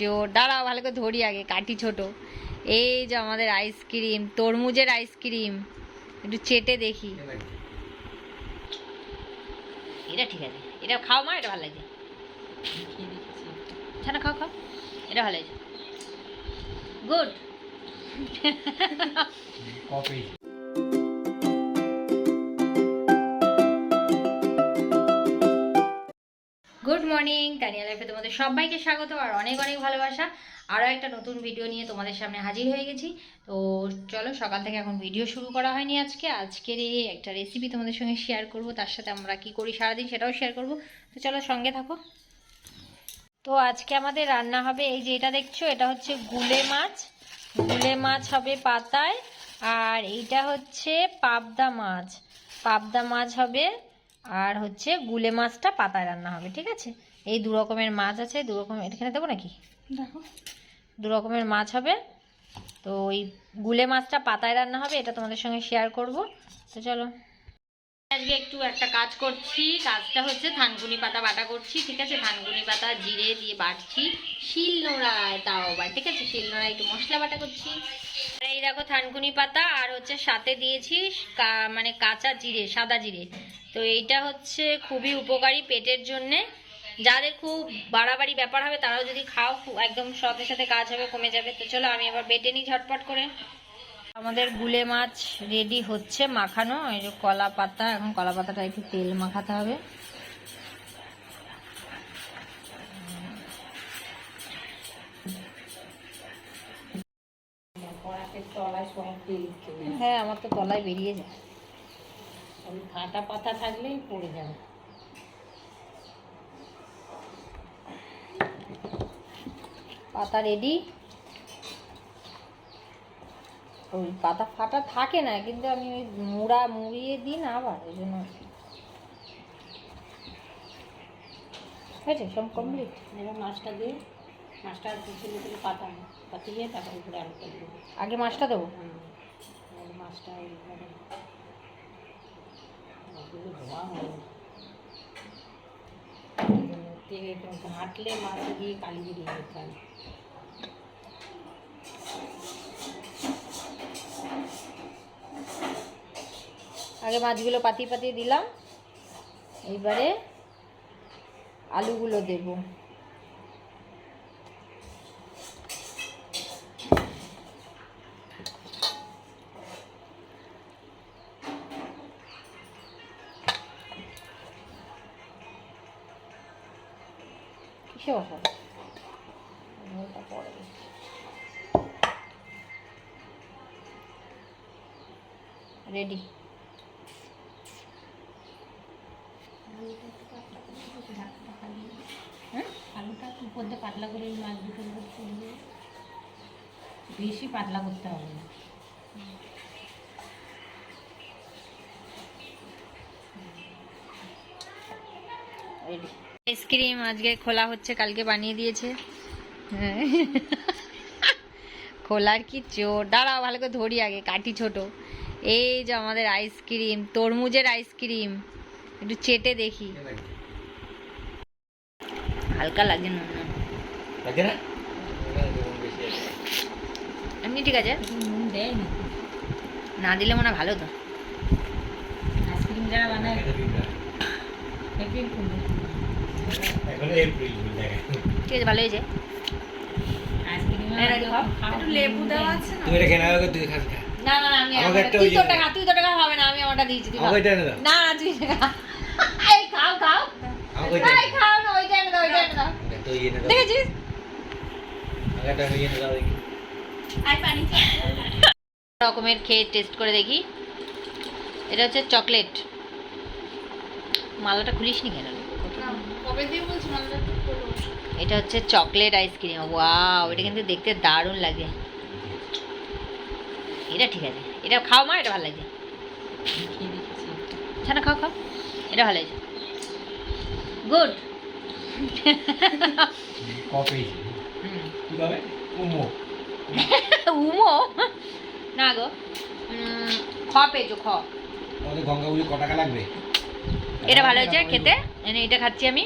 চোর দাঁড়াও ভালো করে ধরি আগে কাটি ছোট। এই যে আমাদের আইসক্রিম তরমুজের আইসক্রিম একটু চেটে দেখি। এটা ঠিক আছে। এটা খাও মা এটা ভালো লাগছে। ছানা খাও খাও। এটা ভালো লাগছে। গুড। কপি মর্নিং তানিয়া লাইফে তোমাদের সবাইকে স্বাগত আর অনেক অনেক ভালোবাসা। আরও একটা নতুন ভিডিও নিয়ে তোমাদের সামনে হাজির হয়ে গেছি। তো চলো, সকাল থেকে এখন ভিডিও শুরু করা হয়নি আজকে। আজকের এই একটা রেসিপি তোমাদের সঙ্গে শেয়ার করব, তার সাথে আমরা কি করি সারাদিন সেটাও শেয়ার করব। তো চলো, সঙ্গে থাকো। তো আজকে আমাদের রান্না হবে, এই যে এটা দেখছ, এটা হচ্ছে গুলে মাছ। গুলে মাছ হবে পাতায় আর এইটা হচ্ছে পাবদা মাছ। পাবদা মাছ হবে আর হচ্ছে গুলে মাছটা পাতায় রান্না হবে, ঠিক আছে? এই দু রকমের মাছ আছে দু রকম এখানে দেবো নাকি? দেখো। দু রকমের মাছ হবে। তো ওই গুলে মাছটা পাতায় রান্না হবে এটা তোমাদের সঙ্গে শেয়ার করব। তো চলো। আজকে একটু একটা কাজ করছি কাজটা হচ্ছে থানকুনি পাতা বাটা করছি ঠিক আছে? থানকুনি পাতা জিরে দিয়ে বাটছি শিল নোড়ায় তাও আবার ঠিক আছে? শিল নোড়ায় একটু মশলা বাটা করছি। এই দেখো থানকুনি পাতা আর হচ্ছে সাথে দিয়েছি মানে কাঁচা জিরে সাদা জিরে। তো এইটা হচ্ছে খুবই উপকারী পেটের জন্যে। যাদের খুব বাড়াবাড়ি ব্যাপার হবে, তারাও যদি খাও একদম সাথে সাথে কাজ হবে, কমে যাবে। তো চলো, আমি এবার বেটে নিই ঝটপট করে। আমাদের গুলে মাছ রেডি হচ্ছে মাখানো। এই যে কলা পাতা, এখন কলা পাতাটা একটু তেল মাখাতে হবে। হ্যাঁ আমার তো তলায় বেরিয়ে যায়। ফাটা পাতা থাকলেই পড়ে যাবে। পাতা রেডি ওই পাতা ফাটা থাকে না কিন্তু আমি ওই মুড়া মুড়িয়ে দিই না আবার ওই জন্য হয়েছে সব কমপ্লিট এবার মাছটা দিয়ে মাছটা ছেলে ছেলে পাতা পাতিয়ে তারপর উপরে আলুটা দিয়ে দেবো। আগে মাছটা দেবো? মাছটা একটু ঘাঁটলে মাছ দিয়ে কালি বেরিয়ে যেতে হয় আগে মাছগুলো পাতি পাতি দিলাম এইবারে আলুগুলো দেব কিসে বসাবো ওটা পরে। রেডি হুম? আলুটা পাতলা করে মাছ বেশি পাতলা করতে হবে না আইসক্রিম আজকে খোলা হচ্ছে কালকে বানিয়ে দিয়েছে। খোলার কি চোর? দাঁড়াও ভালো করে ধরি আগে কাটি ছোট। এই যে আমাদের আইসক্রিম তরমুজের আইসক্রিম। একটু চেটে দেখি। হালকা লাগে না। লাগে না? এমনি ঠিক আছে। না দিলে মনে হয় ভালো তো। আইসক্রিম যারা বানায়। ঠিক আছে ভালো হয়েছে। আইসক্রিম এই রাখি খাও। একটু লেবু দেওয়া আছে তুই এটা কেনা হবে তুই খাস না না না আমি আমাকে আমারটা- একটা তুই তো টাকা তুই তো টাকা হবে না আমি আমারটা দিয়েছি তুই আমাকে এটা না না তুই এই খাও খাও। এই খাও না ওইটা এনে দাও ওইটা এনে দাও। তো ইয়ে এনে দেখেছিস? আমাকে একটা দাও দেখি। রকমের খেয়ে টেস্ট করে দেখি। এটা হচ্ছে চকলেট মালাটা খুলিস নি কেন রে? কবে দিয়ে বলছি মালটা এটা হচ্ছে চকলেট আইসক্রিম ওয়াও এটা কিন্তু দেখতে দারুণ লাগে। এটা ঠিক আছে এটা খাও মা এটা ভালো লাগছে ছানা খাও খাও এটা ভালো লাগছে গুড। কপি উমো। উমো? না গো খ পেয়েছ খ আমাদের গঙ্গাগুলি ক লাগবে? এটা ভালো হয়েছে খেতে। এনে এটা খাচ্ছি আমি।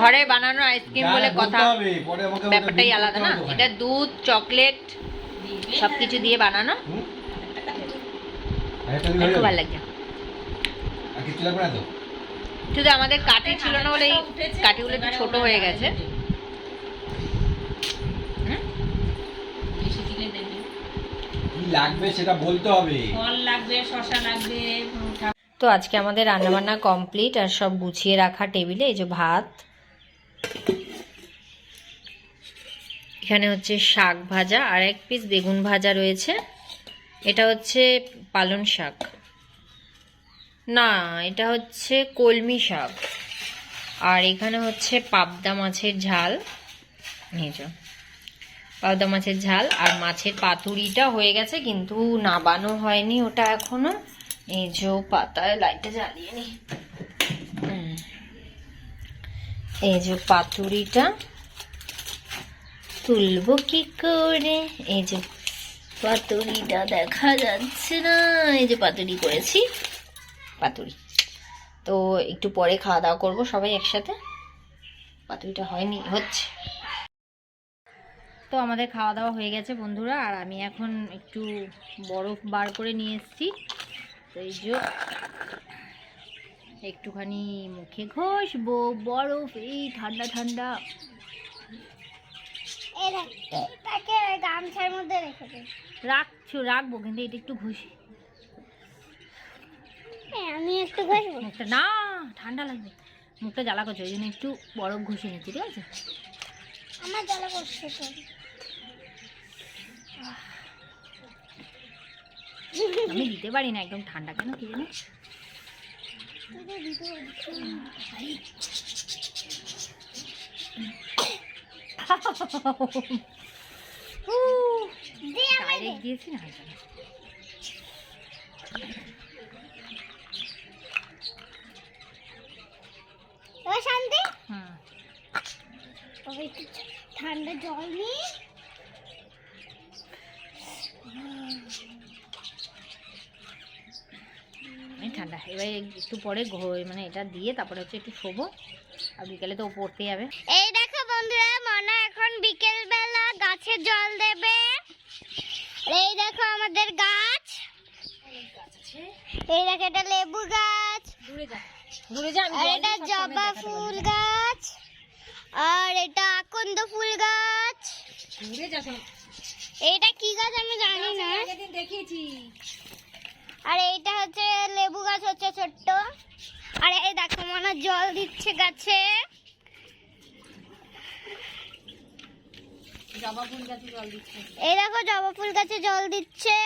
ঘরে বানানো আইসক্রিম বলে কথা। ব্যাপারটাই আলাদা না? এটা দুধ চকলেট সব কিছু দিয়ে বানানো। খুব ভালো লাগছে। শুধু আমাদের কাঠি ছিল না বলে এই কাঠিগুলো একটু ছোট হয়ে গেছে। লাগবে সেটা বলতে হবে। ফল লাগবে শশা লাগবে তো আজকে আমাদের রান্নাবান্না কমপ্লিট আর সব গুছিয়ে রাখা টেবিলে, এই যে ভাত। এখানে হচ্ছে শাক ভাজা, আর এক পিস বেগুন ভাজা রয়েছে। এটা হচ্ছে পালন শাক। না, এটা হচ্ছে কলমি শাক। আর এখানে হচ্ছে পাবদা মাছের ঝাল। যে, পাবদা মাছের ঝাল। আর মাছের পাতুরিটা হয়ে গেছে, কিন্তু নাবানো হয়নি ওটা এখনও। এই যে পাতায় লাইটটা জ্বালিয়ে নি। এই যে পাতুরিটা তুলবো কি করে? এই যে পাতুরিটা দেখা যাচ্ছে না। এই যে পাতুরি করেছি। পাতুরি। তো একটু পরে খাওয়া দাওয়া করব সবাই একসাথে। পাতুরিটা হয়নি, হচ্ছে। তো আমাদের খাওয়া দাওয়া হয়ে গেছে বন্ধুরা, আর আমি এখন একটু বরফ বার করে নিয়ে এসেছি। এই যে একটুখানি মুখে ঘষবো বরফ এই ঠান্ডা ঠান্ডা। তাকে গামছার মধ্যে রেখে দে। রাখছো রাখব কিন্তু এটা একটু ঘষি। আমি একটু ঘষবো। মুখটা না ঠান্ডা লাগবে। মুখটা জ্বালা করছে ওই জন্য একটু বরফ ঘষে নিচ্ছি ঠিক আছে? আমার জ্বালা করছে তো। আমি দিতে পারি না একদম ঠান্ডা কেন কি জানিস ডাইরেক্ট দিয়েছি না শান্তি? ঠান্ডা জল নিয়ে এই ঠান্ডা এবার একটু পরে মানে এটা দিয়ে তারপরে হচ্ছে একটু শোবো আর বিকেলে তো পড়তে যাবে। এই দেখো বন্ধুরা মনা এখন বিকেল বেলা গাছে জল দেবে। এই দেখো আমাদের গাছ। এই দেখো এটা লেবু গাছ। দূরে যা দূরে যা আর এটা জবা ফুল গাছ। আর এটা আকন্দ ফুল গাছ। দূরে যা শোনো। এইটা কি গাছ আমি জানি না। দেখিয়েছি। আর এইটা হচ্ছে লেবু গাছ হচ্ছে ছোট্ট। আর এই দেখো মনে জল দিচ্ছে গাছে। এই দেখো জবা ফুল গাছে জল দিচ্ছে।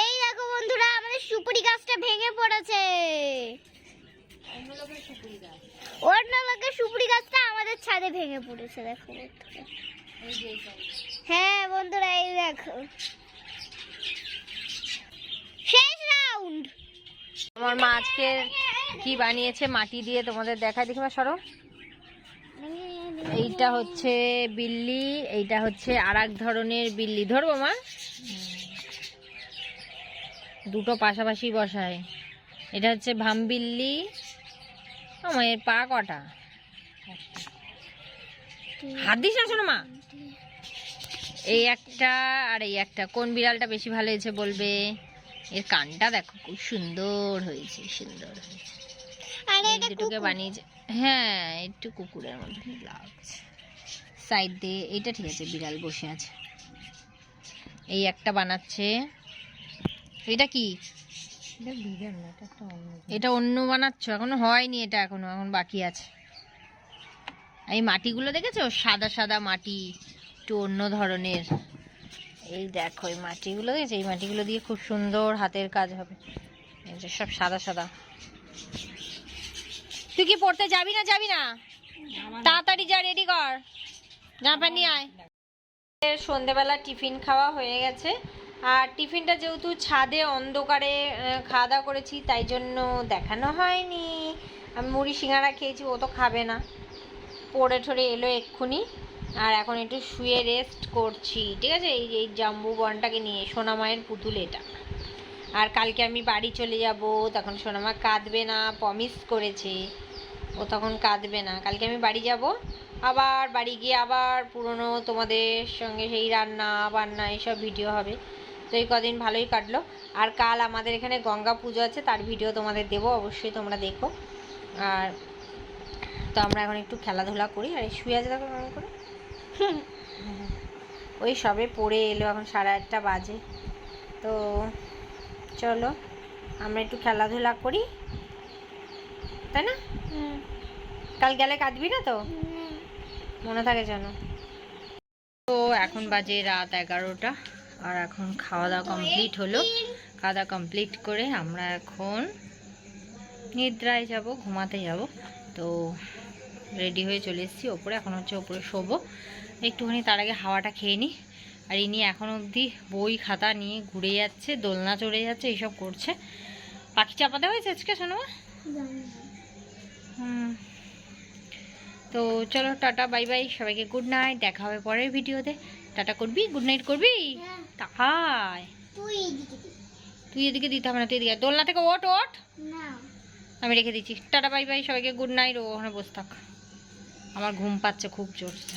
এই দেখো বন্ধুরা আমাদের সুপুরি গাছটা ভেঙে পড়েছে। অন্য লোকের সুপুরি গাছটা আমাদের ছাদে ভেঙে পড়েছে দেখো। হ্যাঁ বন্ধুরা, এই দেখো। শেষ রাউন্ড আমার মা আজকে কি বানিয়েছে মাটি দিয়ে তোমাদের দেখায় দেখি মা, সরো। এইটা হচ্ছে বিল্লি, এইটা হচ্ছে আর ধরনের বিল্লি। ধরবো মা? দুটো পাশাপাশি বসায়। এটা হচ্ছে ভামবিল্লি আমার পা কটা? হাত দিস না, শোনো মা। এই একটা আর এই একটা। কোন বিড়ালটা বেশি ভালো হয়েছে বলবে? এর কানটা দেখো খুব সুন্দর হয়েছে সুন্দর হয়েছে। দুটোকে বানিয়েছে হ্যাঁ একটু কুকুরের মধ্যে লাগছে। সাইড দিয়ে এইটা ঠিক আছে বিড়াল বসে আছে। এই একটা বানাচ্ছে। এটা কি? এটা অন্য বানাচ্ছ? এখনও হয়নি এটা এখনও এখন বাকি আছে। এই মাটিগুলো দেখেছ? সাদা সাদা মাটি। একটু অন্য ধরনের। এই দেখো, এই মাটিগুলো দেখেছ এই মাটিগুলো দিয়ে খুব সুন্দর হাতের কাজ হবে। এই যে সব সাদা সাদা। তুই কি পড়তে যাবি না যাবি না? তাড়াতাড়ি যা রেডি কর। জামা নিয়ে আয়। সন্ধেবেলা টিফিন খাওয়া হয়ে গেছে। আর টিফিনটা যেহেতু ছাদে অন্ধকারে খাওয়া দাওয়া করেছি, তাই জন্য দেখানো হয়নি। আমি মুড়ি সিঙ্গারা খেয়েছি, ও তো খাবে না। পড়ে ঠরে এলো এক্ষুনি। আর এখন একটু শুয়ে রেস্ট করছি, ঠিক আছে? এই এই জাম্বু বনটাকে নিয়ে, সোনা মায়ের পুতুল এটা। আর কালকে আমি বাড়ি চলে যাব, তখন সোনামা কাঁদবে না প্রমিস করেছে। ও তখন কাঁদবে না। কালকে আমি বাড়ি যাব, আবার বাড়ি গিয়ে আবার পুরনো তোমাদের সঙ্গে সেই রান্না বান্না এইসব ভিডিও হবে। তো এই কদিন ভালোই কাটলো। আর কাল আমাদের এখানে গঙ্গা পুজো আছে, তার ভিডিও তোমাদের দেবো, অবশ্যই তোমরা দেখো। আর তো আমরা এখন একটু খেলাধুলা করি। আর শুয়ে আছে কেমন করে। ওই সবে পড়ে এলো এখন সাড়ে আটটা বাজে। তো চলো আমরা একটু খেলাধুলা করি। তাই না? কাল গেলে কাঁদবি না তো? মনে থাকে যেন। তো এখন বাজে রাত এগারোটা আর এখন খাওয়া দাওয়া কমপ্লিট হলো। খাওয়া দাওয়া কমপ্লিট করে আমরা এখন নিদ্রায় যাব ঘুমাতে যাব। তো রেডি হয়ে চলে এসেছি। ওপরে এখন হচ্ছে ওপরে শোবো। একটুখানি তার আগে হাওয়াটা খেয়ে নিই আর ইনি এখন অবধি বই খাতা নিয়ে ঘুরে যাচ্ছে দোলনা চড়ে যাচ্ছে এইসব করছে। পাখি চাপাতে হয়েছে আজকে শোনো হুম। তো চলো টাটা বাই বাই সবাইকে গুড নাইট দেখা হবে পরের ভিডিওতে। টাটা করবি? গুড নাইট করবি? তাই তুই এদিকে দে। তুই এদিকে দিতে হবে না তুই এদিকে দোলনা থেকে ওট ওট আমি রেখে দিচ্ছি। টাটা বাই বাই সবাইকে গুড নাইট ও ওখানে বসে থাক। আমার ঘুম পাচ্ছে খুব জোরছে